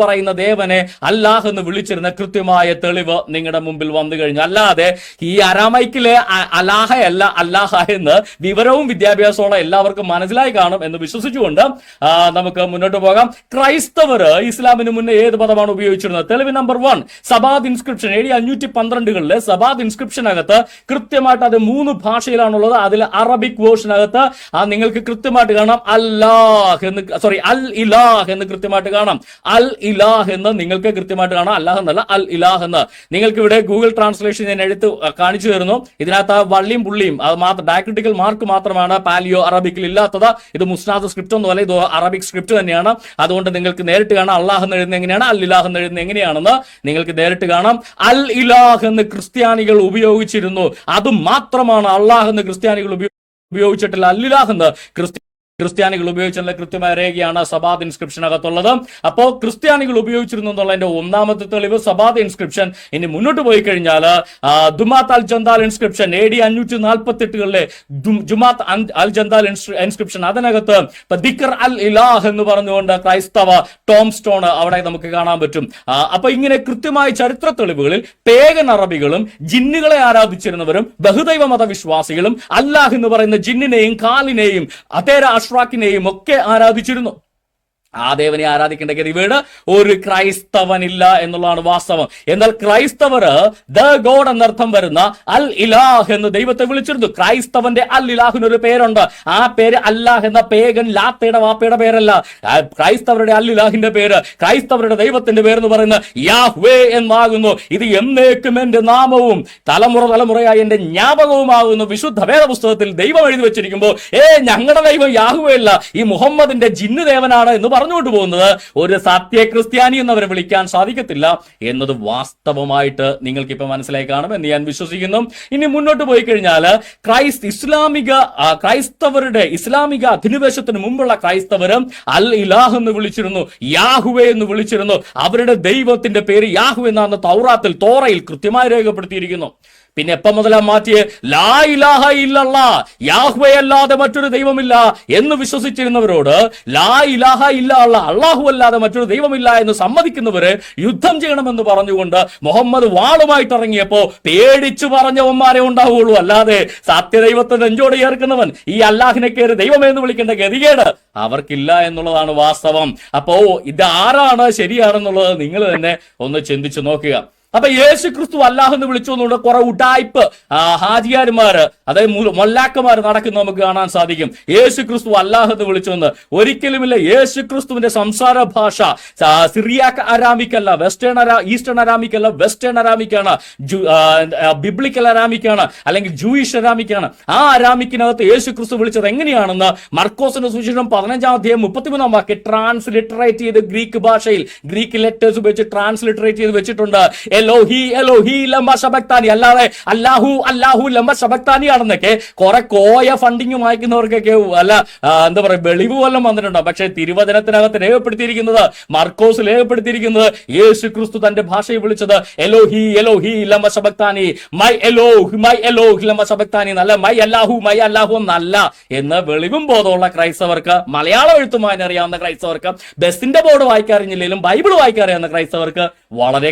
പറയുന്ന ദേവനെ അല്ലാഹ് എന്ന് വിളിച്ചിരുന്ന കൃത്യമായ തെളിവ് നിങ്ങളുടെ മുമ്പിൽ വന്നു കഴിഞ്ഞു. അല്ലാതെ ഈ അരാമൈക്കിലെ അലാഹ അല്ല അല്ലാഹ എന്ന് വിവരവും വിദ്യാഭ്യാസമുള്ള എല്ലാവർക്കും മനസ്സിലായി കാണും എന്ന് വിശ്വസിച്ചുകൊണ്ട് നമുക്ക് മുന്നോട്ട് പോകാം. ക്രൈസ്തവർ ഇസ്ലാമിന് മുന്നേ ഏത് പദമാണ് ഉപയോഗിച്ചിരുന്നത്? തെളിവ് നമ്പർ വൺ സബാദ് ഇൻസ്ക്രിപ്ഷൻ. ഏഴ് അഞ്ഞൂറ്റി പന്ത്രണ്ടുകളിലെ സബാദ് ഇൻസ്ക്രിപ്ഷനകത്ത് കൃത്യമായിട്ട് അത് മൂന്ന് ഭാഷയിലാണുള്ളത്. അതിൽ അറബിക് വേർഷനകത്ത് നിങ്ങൾക്ക് കൃത്യമായിട്ട് കാണാം അല്ലാഹ് എന്ന് സോറി അൽ ഇലാഹ് എന്ന് കൃത്യമായിട്ട് കാണാം. അൽ ഇലാഹ് എന്ന് നിങ്ങൾക്ക് കൃത്യമായിട്ട് കാണാം. അല്ലാഹ് എന്നല്ല അൽ ഇലാഹ് എന്ന്. നിങ്ങൾക്ക് ഇവിടെ ഗൂഗിൾ ട്രാൻസ്ലേഷൻ ഞാൻ എടുത്ത് കാണിച്ചു തരുന്നു. ഇതിനകത്ത് ആ വള്ളിയും പുള്ളിയും അത് മാത്രം ഡയക്രിറ്റിക്കൽ മാർക്ക് മാത്രമാണ്. പാലിയോ അറബിക്കിൽ ഇല്ലാത്തത്. ഇത് മുസ്നാദ് സ്ക്രിപ്റ്റ് ഒന്നുമല്ല ഇത് അറബിക് സ്ക്രിപ്റ്റ് തന്നെയാണ്. അതുകൊണ്ട് നിങ്ങൾക്ക് നേരിട്ട് കാണാം അള്ളാഹ് എന്ന് എഴുതുന്നത് എങ്ങനെയാണ് അൽ ഇലാഹ് എന്ന് എഴുതുന്നത് എങ്ങനെയാണെന്ന് നിങ്ങൾക്ക് നേരിട്ട് കാണാം. അൽ ഇലാഹ് എന്ന് ക്രിസ്ത്യാനികൾ ഉപയോഗിച്ചിരുന്നു. അത് മാത്രമാണ് അള്ളാഹ് എന്ന് ക്രിസ്ത്യാനികൾ ഉപയോഗിച്ചിട്ടില്ല. ഉപയോഗിച്ചിട്ടില്ല അല്ലിലാഹ് എന്ന് ക്രിസ്ത്യ ക്രിസ്ത്യാനികൾ ഉപയോഗിച്ചിട്ടുള്ള കൃത്യമായ രേഖയാണ് സബാദ് ഇൻസ്ക്രിപ്ഷൻ അകത്തുള്ളത് അപ്പോ ക്രിസ്ത്യാനികൾ ഉപയോഗിച്ചിരുന്നു എന്നുള്ളതിന്റെ ഒന്നാമത്തെ തെളിവ് സബാദ് ഇൻസ്ക്രിപ്ഷൻ. ഇനി മുന്നോട്ട് പോയി കഴിഞ്ഞാൽ Dumat al Jandal inscription A D അഞ്ഞൂറ്റി നാൽപ്പത്തി എട്ടുകളിലെ ജുമാത്ത് അൽ ജന്താൽ ഇൻസ്ക്രിപ്ഷൻ. അതിനകത്ത് ദിക്കർ അൽ ഇലാഹ് എന്ന് പറഞ്ഞുകൊണ്ട് ക്രൈസ്തവ ടോം സ്റ്റോൺ അവിടെ നമുക്ക് കാണാൻ പറ്റും. അപ്പൊ ഇങ്ങനെ കൃത്യമായ ചരിത്ര തെളിവുകളിൽ പേഗൻ അറബികളും ജിന്നുകളെ ആരാധിച്ചിരുന്നവരും ബഹുദൈവ മതവിശ്വാസികളും അല്ലാഹ് എന്ന് പറയുന്ന ജിന്നിനെയും കാലിനെയും അതേര അഷ്റാഖിനെയും ഒക്കെ ആരാധിച്ചിരുന്നു. ആ ദേവനെ ആരാധിക്കേണ്ട ഗതിവേട് ഒരു ക്രൈസ്തവനില്ല എന്നുള്ളതാണ് വാസ്തവം. എന്നാൽ ക്രൈസ്തവർ ദ ഗോഡ് എന്നർത്ഥം വരുന്ന അൽ ഇലാഹ് എന്ന് ദൈവത്തെ വിളിച്ചിരുന്നു. ക്രൈസ്തവന്റെ അൽ ഇലാഹിന് ഒരു പേരുണ്ട്. ആ പേര് അല്ലാഹ് എന്ന പേഗൻ ലാത്തയുടെ വാപ്പയുടെ പേരല്ല. ക്രൈസ്തവരുടെ അൽ ഇലാഹിന്റെ പേര് ക്രൈസ്തവരുടെ ദൈവത്തിന്റെ പേര് എന്ന് പറയുന്നത് യാഹ്വേ എന്നാകുന്നു. ഇത് എന്നേക്കും എന്റെ നാമവും തലമുറ തലമുറയായി എന്റെ ജ്ഞാപകവുമാകുന്നു. വിശുദ്ധ വേദപുസ്തകത്തിൽ ദൈവം എഴുതി വെച്ചിരിക്കുമ്പോൾ ഏ ഞങ്ങളുടെ ദൈവം യാഹുവേ അല്ല. ഈ മുഹമ്മദിന്റെ ജിന്നു ദേവനാണ് എന്ന് പറഞ്ഞുകൊണ്ട് പോകുന്നത് ഒരു സത്യ ക്രിസ്ത്യാനി അവരെ വിളിക്കാൻ സാധിക്കത്തില്ല എന്നത് വാസ്തവമായിട്ട് നിങ്ങൾക്ക് ഇപ്പൊ മനസ്സിലായി കാണും എന്ന് ഞാൻ വിശ്വസിക്കുന്നു. ഇനി മുന്നോട്ട് പോയി കഴിഞ്ഞാൽ ക്രൈസ്ത ഇസ്ലാമിക ക്രൈസ്തവരുടെ ഇസ്ലാമിക അധിനിവേശത്തിന് മുമ്പുള്ള ക്രൈസ്തവര് അൽ ഇലാഹ് എന്ന് വിളിച്ചിരുന്നു യാഹുവെ എന്ന് വിളിച്ചിരുന്നു. അവരുടെ ദൈവത്തിന്റെ പേര് യാഹു എന്നാണ് തൗറാത്തിൽ തോറയിൽ കൃത്യമായി രേഖപ്പെടുത്തിയിരിക്കുന്നു. പിന്നെ എപ്പം മുതലാ മാറ്റിയ? ലാ ഇലാഹ ഇല്ലല്ല. യാഹ്വേ അല്ലാതെ മറ്റൊരു ദൈവമില്ല എന്ന് വിശ്വസിച്ചിരുന്നവരോട് ലാ ഇലാഹ ഇല്ല അള്ളാഹു അല്ലാതെ മറ്റൊരു ദൈവമില്ല എന്ന് സമ്മതിക്കുന്നവര് യുദ്ധം ചെയ്യണമെന്ന് പറഞ്ഞുകൊണ്ട് മുഹമ്മദ് വാളുമായിട്ട് ഇറങ്ങിയപ്പോ പേടിച്ചു പറഞ്ഞവന്മാരെ ഉണ്ടാവുകയുള്ളൂ അല്ലാതെ സത്യദൈവത്തെ നെഞ്ചോട് ചേർക്കുന്നവൻ ഈ അല്ലാഹിനെ കയറി ദൈവമെന്ന് വിളിക്കേണ്ട ഗതികേട് അവർക്കില്ല എന്നുള്ളതാണ് വാസ്തവം. അപ്പോ ഇത് ആരാണ് ശരിയാണെന്നുള്ളത് നിങ്ങൾ തന്നെ ഒന്ന് ചിന്തിച്ചു നോക്കുക. അപ്പൊ യേശു ക്രിസ്തു അല്ലാഹെന്ന് വിളിച്ചു എന്നുള്ള കുറെ ഉടായ്പ് ആ, ഹാജിയാരുമാര് അതായത് മൊല്ലാക്കമാർ നടക്കുന്നത് നടക്കുന്ന നമുക്ക് കാണാൻ സാധിക്കും. യേശു ക്രിസ്തു അല്ലാഹെന്ന് വിളിച്ചു എന്ന്. ഒരിക്കലുമില്ല യേശു ക്രിസ്തുവിന്റെ സംസാര ഭാഷ സിറിയാക്ക സിറിയാക്ക് അരാമിക് അല്ല വെസ്റ്റേൺ അരാ ഈസ്റ്റേൺ അരാമിക് അല്ല വെസ്റ്റേൺ അരാമിക് ആണ് ജു- ആ, ആ, ബിബ്ലിക്കൽ അരാമിക് ആണ് അല്ലെങ്കിൽ ജൂയിഷ് അരാമിക് ആണ് ആ അരാമിക്കിനകത്ത് യേശു ക്രിസ്തു വിളിച്ചത് എങ്ങനെയാണെന്ന് മർക്കോസിന്റെ സുവിശേഷം പതിനഞ്ചാം അധ്യായം മുപ്പത്തിമൂന്നാം വാക്യം ട്രാൻസ്ലിറ്ററേറ്റ് ചെയ്ത് ഗ്രീക്ക് ഭാഷയിൽ ഗ്രീക്ക് ലെറ്റേഴ്സ് ഉപയോഗിച്ച് ട്രാൻസ്ലിറ്ററേറ്റ് ചെയ്ത് വെച്ചിട്ടുണ്ട്. എലോഹി എലോഹി ലംബ ശബക്താനി അല്ലാതെ അല്ലാഹു അല്ലാഹു ലംബ ശബക്താനി ആണെന്നൊക്കെ കുറെ കോയ ഫണ്ടിങ് വായിക്കുന്നവർക്കൊക്കെ അല്ല എന്താ പറയുക വെളിവ് വല്ലതും വന്നിട്ടുണ്ടോ? പക്ഷെ തിരുവചനത്തിനകത്ത് രേഖപ്പെടുത്തിയിരിക്കുന്നത് മർക്കോസ് രേഖപ്പെടുത്തിയിരിക്കുന്നത് യേശു ക്രിസ്തു തന്റെ ഭാഷയിൽ വിളിച്ചത് എലോഹി എലോഹി ലംബ ശബക്താനി മൈ എലോഹ് മൈ എലോഹ് ലംബ ശബക്താനി നല്ല മൈ അല്ലാഹു മൈ അല്ലാഹു എന്നല്ല. എന്ന് വെളിവും ബോധമുള്ള ക്രൈസ്തവർക്ക് മലയാളം എഴുത്തുമായി അറിയാവുന്ന ക്രൈസ്തവർക്ക് ബസിന്റെ ബോർഡ് വായിക്കാറിഞ്ഞില്ലെങ്കിലും ബൈബിൾ വായിക്കാറിയാവുന്ന ക്രൈസ്തവർക്ക് വളരെ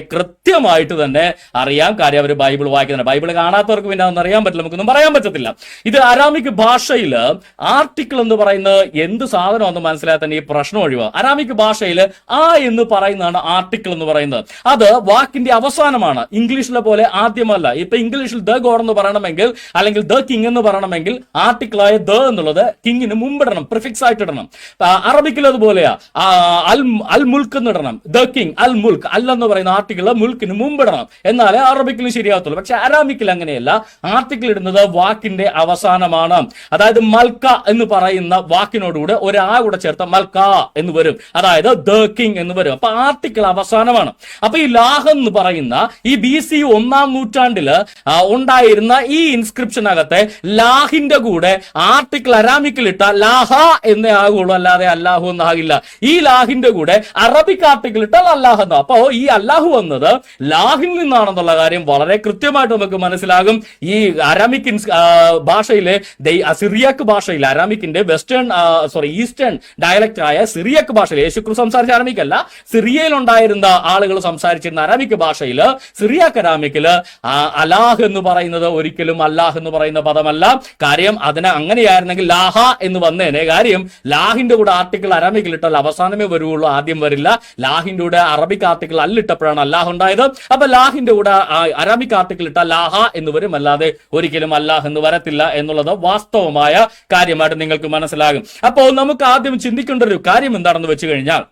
കൃത്യമായിട്ട് തന്നെ അറിയാം. കാര്യം അവർ ബൈബിൾ വായിക്കുന്നുണ്ട്. ബൈബിൾ കാണാത്തവർക്ക് പിന്നെ അതൊന്നും അറിയാൻ പറ്റില്ല. നമുക്കൊന്നും പറയാൻ പറ്റത്തില്ല. ഇത് അരാമിക് ഭാഷയിൽ ആർട്ടിക്കിൾ എന്ന് പറയുന്നത് എന്ത് സാധനമാണെന്ന് മനസ്സിലായാൽ തന്നെ ഈ പ്രശ്നം ഒഴിവാ അരാമിക് ഭാഷയിൽ ആ എന്ന് പറയുന്നതാണ് ആർട്ടിക്കിൾ എന്ന് പറയുന്നത്. അത് വാക്കിന്റെ അവസാനമാണ്. ഇംഗ്ലീഷിലെ പോലെ ആദ്യമല്ല. ഇപ്പൊ ഇംഗ്ലീഷിൽ ദ ഗോഡ് എന്ന് പറയണമെങ്കിൽ അല്ലെങ്കിൽ ദ കിങ് എന്ന് പറയണമെങ്കിൽ ആർട്ടിക്കിളായ ദ എന്നുള്ളത് കിങ്ങിന് മുമ്പിടണം. പ്രിഫിക്സ് ആയിട്ട് ഇടണം അറബിക്കിൽ അതുപോലെയാ. അൽ അൽ മുൽക്ക് എന്ന് ഇടണം ദ കിങ് അൽ മുൽക്ക്. അൽ എന്ന് പറയുന്ന ആർട്ടിക്കിൾ മുൽക്കിന് മുമ്പിടണം. എന്നാലേ അറബിക്കിൽ ശരിയാകത്തുള്ളൂ. പക്ഷെ അറാമിക്കിൽ അങ്ങനെയല്ല. ആർട്ടിക്കിൾ ഇടുന്നത് വാക്കിന്റെ അവസാനമാണ്. അതായത് മൽക്ക എന്ന് പറയുന്ന വാക്കിനോടുകൂടെ ഒരു കൂടെ ചേർത്ത മൽക്ക എന്ന് വരും. അതായത് ദ കിങ് എന്ന് വരും. അപ്പൊ ആർട്ടിക്കിൾ അവസാനമാണ്. അപ്പൊ ഈ ലാഹ് എന്ന് പറയുന്ന ഈ ബി സി ഒന്നാം നൂറ്റാണ്ടിൽ ഉണ്ടായിരുന്ന ഈ ഇൻസ്ക്രിപ്ഷൻ ഇൻസ്ക്രിപ്ഷനകത്തെ ലാഹിന്റെ കൂടെ ആർട്ടിക്കിൾ അരാമിക്കിൽ ഇട്ട ലാഹ എന്നേ ആകുള്ളൂ അല്ലാതെ അല്ലാഹു എന്നാകില്ല ഈ ലാഹിന്റെ കൂടെ അറബിക് ആർട്ടിക്കിൾ ഇട്ടാൽ അല്ലാഹ് എന്നാ. അപ്പോ ഈ അല്ലാഹു വന്നത് ലാഹിൽ നിന്നാണെന്നുള്ള കാര്യം വളരെ കൃത്യമായിട്ട് നമുക്ക് മനസ്സിലാകും. ഈ അരാമിക്കിൻ ഭാഷയിലെ സിറിയാക്ക് ഭാഷയിൽ അരാമിക്കിന്റെ വെസ്റ്റേൺ സോറി ഈസ്റ്റേൺ ഡയലക്റ്റ് ആയ സിറിയക്ക് ഭാഷയിൽ യേശുക്രിസ്തു സംസാരിച്ച അരാമിക് അല്ല സിറിയയിൽ ഉണ്ടായിരുന്ന ആളുകൾ സംസാരിച്ചിരുന്ന അരാമിക് ഭാഷയിൽ സിറിയക്ക് അരാമിക്കിൽ അലാഹ് എന്ന് പറയുന്നത് ഒരിക്കലും അല്ലാഹ് എന്ന് പറയുന്ന പദമല്ല. കാര്യം അതിന് അങ്ങനെയായിരുന്നെങ്കിൽ ലാഹ എന്ന് വന്നേനെ. കാര്യം ലാഹിന്റെ കൂടെ ആർട്ടിക്കിൾ അരാമിക്കിൽ ഇട്ടാൽ അവസാനമേ വരുള്ളൂ ആദ്യം വരില്ല. ലാഹിന്റെ കൂടെ അറബിക് ആർട്ടിക്കിൾ അല്ലിട്ടപ്പോഴാണ് അല്ലാഹ് ഉണ്ടായത്. അപ്പൊ ലാഹിന്റെ കൂടെ അറാമിക് ആർട്ടിക്കിൾ ഇട്ട ലാഹ എന്ന് വരും അല്ലാതെ ഒരിക്കലും അല്ലാഹ് എന്ന് വരത്തില്ല എന്നുള്ളത് വാസ്തവമായ കാര്യമായിട്ട് നിങ്ങൾക്ക് മനസ്സിലാകും. അപ്പോൾ നമുക്ക് ആദ്യം ചിന്തിക്കേണ്ട ഒരു കാര്യം എന്താണെന്ന് വെച്ച് കഴിഞ്ഞാൽ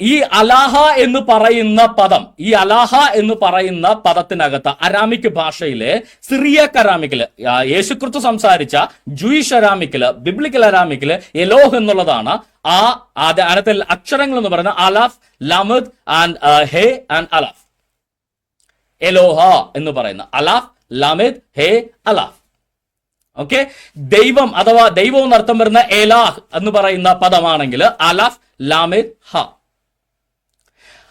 ഈ അലാഹ എന്ന് പറയുന്ന പദം ഈ അലാഹ എന്ന് പറയുന്ന പദത്തിനകത്ത് അരാമിക് ഭാഷയിലെ സിറിയക് അരാമിക്കിൽ യേശുക്രിസ്തു സംസാരിച്ച ജൂയിഷ് അരാമിക്കിൽ ബിബ്ലിക്കൽ അരാമിക്കിൽ എലോഹ് എന്നുള്ളതാണ് ആ അത് അതിനകത്തെ അക്ഷരങ്ങൾ എന്ന് പറയുന്നത് അലാഫ് ലമദ് ആൻഡ് ഹേ ആൻഡ് അലാഫ്. എലോഹ എന്ന് പറയുന്ന അലാഫ് ലമിദ് ഹേ അലാഫ്. ഓക്കെ? ദൈവം അഥവാ ദൈവം എന്നർത്ഥം വരുന്ന എലാഹ് എന്ന് പറയുന്ന പദമാണെങ്കിൽ അലാഫ് ലാമിദ് ഹ.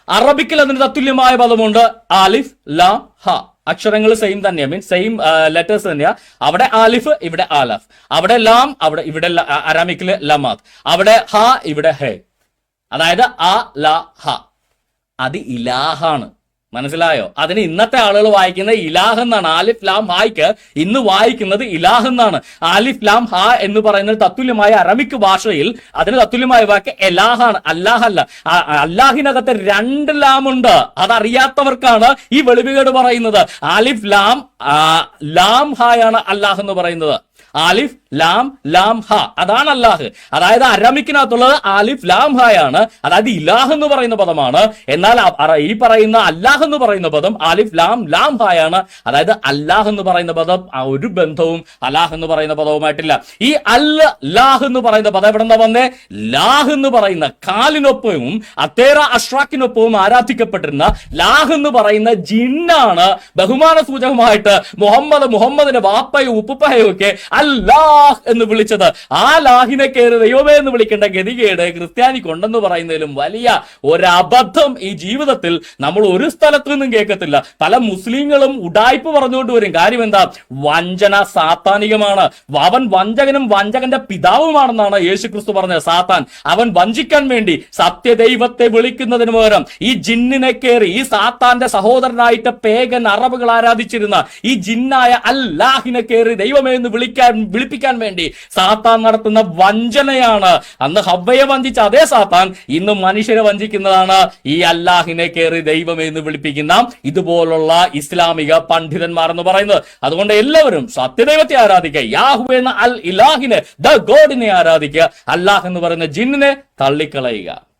അറബിക്കിൽ അതിന് തത്തുല്യമായ പദമുണ്ട് ആലിഫ് ലാം ഹ. അക്ഷരങ്ങൾ സെയിം തന്നെയാണ് മീൻസ് സെയിം ലെറ്റേഴ്സ് തന്നെയാണ് അവിടെ ആലിഫ് ഇവിടെ ആലഫ്. അവിടെ ലാം അവിടെ ഇവിടെ ല- അ- അറാമിക്കിൽ ലമാത്ത് അവിടെ ഹ ഇവിടെ ഹെ. അതായത് ആ ല ഹ. അത് ഇലാഹാണ്. മനസ്സിലായോ? അതിന് ഇന്നത്തെ ആളുകൾ വായിക്കുന്ന ഇലാഹ് എന്നാണ്. ആലിഫ് ലാം ഹായ്ക്ക് ഇന്ന് വായിക്കുന്നത് ഇലാഹ് എന്നാണ്. ആലിഫ് ലാം ഹ എന്ന് പറയുന്ന തത്തുല്യമായ അറമിക് ഭാഷയിൽ അതിന് തത്തുല്യമായ വാക്ക് എലാഹാണ്. അല്ലാഹല്ല. അല്ല അല്ലാഹിനകത്ത് രണ്ട് ലാം ഉണ്ട് അതറിയാത്തവർക്കാണ് ഈ വെളിവുകേട് പറയുന്നത്. ആലിഫ് ലാം ലാം ഹായാണ് അല്ലാഹ് എന്ന് പറയുന്നത്. ആലിഫ് ലാം ലാം ഹ. അതാണ് അല്ലാഹ്. അതായത് അരമിക്കിനകത്തുള്ളത് ആലിഫ് ലാം ഹായാണ്. അതായത് ഇലാഹ് എന്ന് പറയുന്ന പദമാണ്. എന്നാൽ ഈ പറയുന്ന അല്ലാഹ് എന്ന് പറയുന്ന പദം ആലിഫ് ലാം ലാം ഹായാണ്. അതായത് അല്ലാഹ് എന്ന് പറയുന്ന പദം ഒരു ബന്ധവും അലാഹ് എന്ന് പറയുന്ന പദവുമായിട്ടില്ല. ഈ അൽ ലാഹ് എന്ന് പറയുന്ന പദം എവിടെ നിന്നാ വന്നേ? ലാഹ് എന്ന് പറയുന്ന കാലിനൊപ്പവും അത്തേറ അഷ്റാഖിനൊപ്പവും ആരാധിക്കപ്പെട്ടിരുന്ന ലാഹ് എന്ന് പറയുന്ന ജിന്നാണ് ബഹുമാന സൂചകമായിട്ട് മുഹമ്മദ് മുഹമ്മദിന്റെ വാപ്പയും ഉപ്പുപ്പയും ഒക്കെ അല്ലാഹ് എന്ന് വിളിച്ചത്. ആ ലാഹിനെ കയറി ദൈവമേ എന്ന് വിളിക്കേണ്ട ഗതികേട് ക്രിസ്ത്യാനിക്കുണ്ടെന്ന് പറയുന്നതിലും വലിയ ഒരബദ്ധം ഈ ജീവിതത്തിൽ നമ്മൾ ഒരു സ്ഥലത്തു നിന്നും കേൾക്കത്തില്ല. പല മുസ്ലിങ്ങളും ഉടായ്പ പറഞ്ഞുകൊണ്ട് വരും. കാര്യം എന്താ? വഞ്ചന സാത്താനികമാണ്. അവൻ വഞ്ചകനും വഞ്ചകന്റെ പിതാവുമാണെന്നാണ് യേശു ക്രിസ്തു പറഞ്ഞത്. സാത്താൻ അവൻ വഞ്ചിക്കാൻ വേണ്ടി സത്യദൈവത്തെ വിളിക്കുന്നതിന് പകരം ഈ ജിന്നിനെ കയറി ഈ സാത്താന്റെ സഹോദരനായിട്ട് പേഗൻ അറബുകൾ ആരാധിച്ചിരുന്ന ഈ ജിന്നായ അല്ലാഹിനെ കയറി ദൈവമേ എന്ന് വിളിക്കാൻ വിളിപ്പിക്കാൻ വേണ്ടി സാത്താൻ നടത്തുന്ന വഞ്ചനയാണ്. അന്ന് ഹവ്വയെ വഞ്ചിച്ച അതേ സാത്താൻ ഇന്ന് മനുഷ്യരെ വഞ്ചിക്കുന്നതാണ്. ഈ അല്ലാഹിനെ കയറി ദൈവമേ എന്ന് വിളിപ്പിക്കുന്ന ഇതുപോലുള്ള ഇസ്ലാമിക പണ്ഡിതന്മാർ എന്ന് പറയുന്നത്. അതുകൊണ്ട് എല്ലാവരും സത്യദൈവത്തെ ആരാധിക്കുക. യാഹു എന്ന അൽ ഇലാഹിനെ ദ ഗോഡിനെ ആരാധിക്കുക. അല്ലാഹ് എന്ന് പറയുന്ന ജിന്നിനെ തള്ളിക്കളയുക.